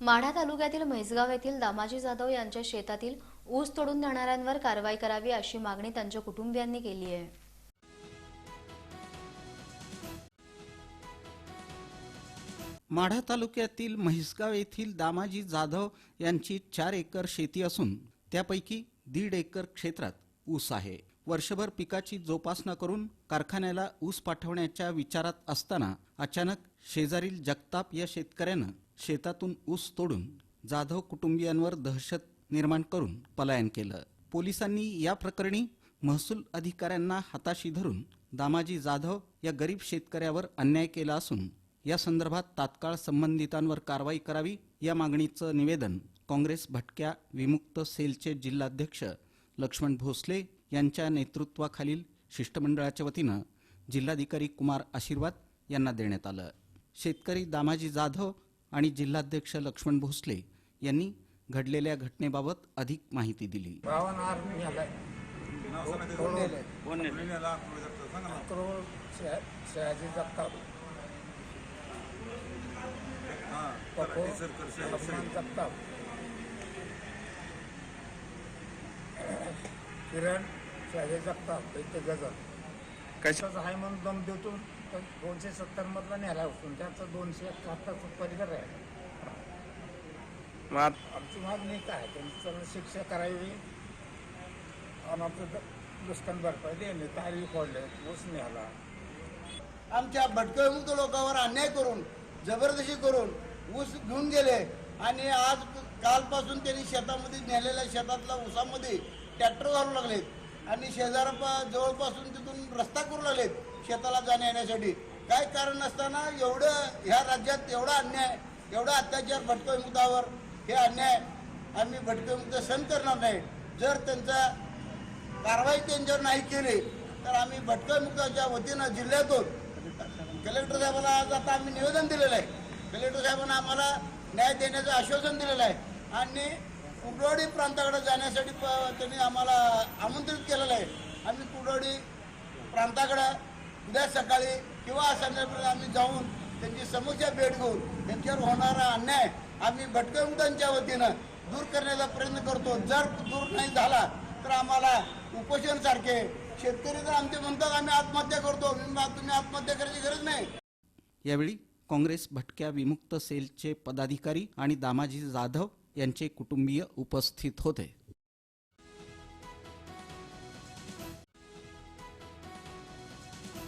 माढा तालुक्यातील म्हैसगाव येथील दामाजी जाधव यांच्या शेतातील ऊस तोडून देणाऱ्यांवर कारवाई करावी अशी मागणी त्यांच्या कुटुंबियांनी केली आहे. माढा तालुक्यातील म्हैसगाव येथील दामाजी जाधव यांची चार एकर शेती असून त्यापैकी दीड एकर क्षेत्रात ऊस आहे. वर्षभर पिकाची जोपासना करून कारखान्याला ऊस पाठवण्याच्या विचारात असताना अचानक शेजारील जगताप या शेतकऱ्यानं शेतातून ऊस तोडून जाधव कुटुंबियांवर दहशत निर्माण करून पलायन केलं. पोलिसांनी या प्रकरणी महसूल अधिकाऱ्यांना हाताशी धरून दामाजी जाधव या गरीब शेतकऱ्यावर अन्याय केला असून या संदर्भात तात्काळ संबंधितांवर कारवाई करावी या मागणीचं निवेदन काँग्रेस भटक्या विमुक्त सेलचे जिल्हाध्यक्ष लक्ष्मण भोसले यांच्या नेतृत्वाखालील शिष्टमंडळाच्या वतीनं जिल्हाधिकारी कुमार आशीर्वाद यांना देण्यात आलं. शेतकरी दामाजी जाधव आणि जिल्हाध्यक्ष लक्ष्मण भोसले यांनी घडलेल्या घटनेबाबत अधिक माहिती दिली. किरण शहाजी जगताप इथे गजर. कशा तसंच आहे म्हणून दम देतो. तर दोनशे सत्तर मधला न्यायला उचलून. त्याचं दोनशे एकाहत्तर पलीकडे आहे. मग आत- आमची मागणी काय त्यांचं शिक्षा करावी. आणि आमचं नुकसान भरपाई देणे तारी फोडले ऊस न्यायला. आमच्या भटकमुक्त लोकांवर अन्याय करून जबरदस्ती करून ऊस घेऊन गेले. आणि आज कालपासून त्यांनी शेतामध्ये नेलेल्या शेतातल्या ऊसामध्ये ट्रॅक्टर घालू लागलेत. आणि शेजार जवळपासून तिथून रस्ता करू लागलेत शेताला जाण्या येण्यासाठी. काय कारण नसताना एवढं ह्या राज्यात एवढा अन्याय एवढा अत्याचार भटकविमुक्तावर हे अन्याय आम्ही भटकविमुक्त सहन करणार नाही. जर त्यांचा कारवाई त्यांच्यावर नाही केली तर आम्ही भटकमुक्ताच्या वतीनं जिल्ह्यातून कलेक्टर साहेबांना आज आता आम्ही निवेदन दिलेलं आहे. कलेक्टर साहेबांना आम्हाला न्याय देण्याचं आश्वासन दिलेलं आहे. आणि कुडवाडी प्रांताकडे जाण्यासाठी प- त्यांनी आम्हाला आमंत्रित केलेलं आहे. आम्ही कुडवाडी प्रांताकडे उद्या सकाळी किंवा संध्याकाळी आम्ही जाऊन त्यांची समस्या भेट घेऊन त्यांच्यावर होणारा अन्याय आम्ही भटकमुक्तांच्या वतीनं दूर करण्याचा प्रयत्न करतो. जर दूर नाही झाला तर आम्हाला उपोषण सारखे शेतकरी तर आमचे म्हणतात आम्ही आत्महत्या करतो. तुम्ही आत्महत्या करायची गरज नाही. यावेळी काँग्रेस भटक्या विमुक्त सेलचे पदाधिकारी आणि दामाजी जाधव यांचे कुटुंबीय उपस्थित होते.